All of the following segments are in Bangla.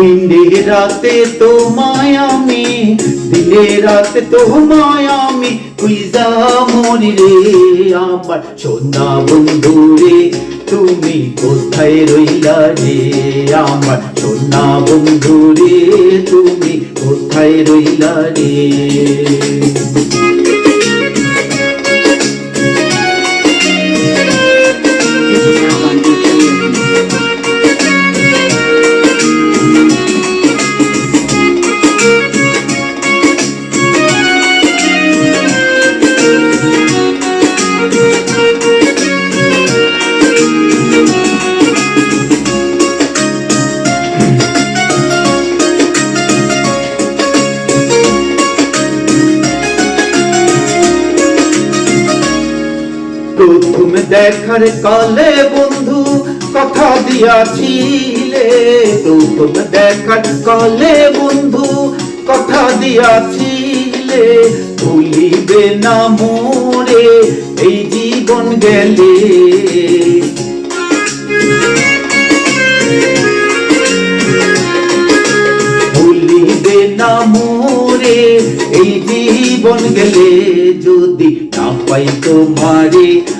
দিনে রাতে তোমায় আমি দিনে রাতে তোমায় আমি কুইজা মরি রে, আমার সোনা বন্ধু রে, তুমি কোথায় রইলা রে? আমার সোনা বন্ধু রে, তুমি কোথায় রইলা রে? প্রথম দেখার কালে বন্ধু, কথা দিয়াছিলে। প্রথম দেখার কালে বন্ধু, কথা দিয়াছিলে। ভুলিবে না মোরে, এই জীবন গেলে। ভুলিবে না মোরে, এই জীবন গেলে। যদি না পাই তোমারে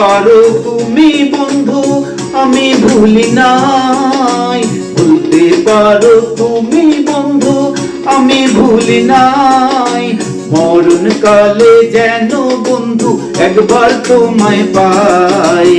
পারো তুমি বন্ধু, আমি ভুলি নাই। ভুলতে পারো তুমি বন্ধু, আমি ভুলি নাই। মরণ কালে যেন বন্ধু একবার তোমায় পাই।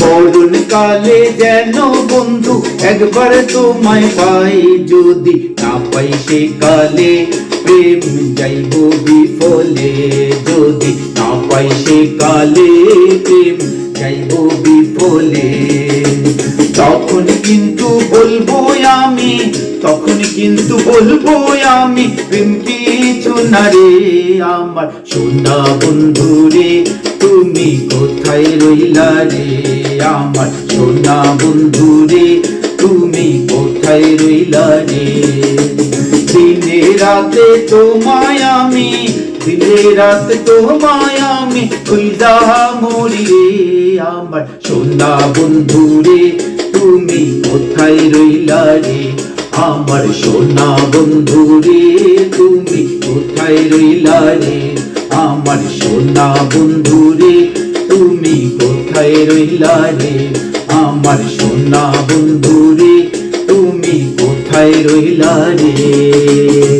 মরণ কালে যেন বন্ধু একবার তোমায় পাই। যদি না পাই সে কালে প্রেম যাইব বিফলে, যদি না পাই সে কালে প্রেম যাইব বিফলে। তখন কিন্তু বলব আমি, তখন কিন্তু বলব আমি, প্রেম কিছু না রে আমার। সোনা বন্ধু রে, তুমি কোথায় রইলা রে আমার? সোনা বন্ধু রে, তুমি কোথায় রইলা রে? রাতে তোমায় আমি, দিনে রাতে তোমায় আমি খুইজা মরি রে। আমার সোনা বন্ধু রে, তুমি কোথায় রইলা রে? আমার সোনা বন্ধু রে, তুমি কোথায় রইলা রে? আমার সোনা বন্ধু রে, তুমি কোথায় রইলা রে? আমার সোনা বন্ধু রে কোথায় রইলা রে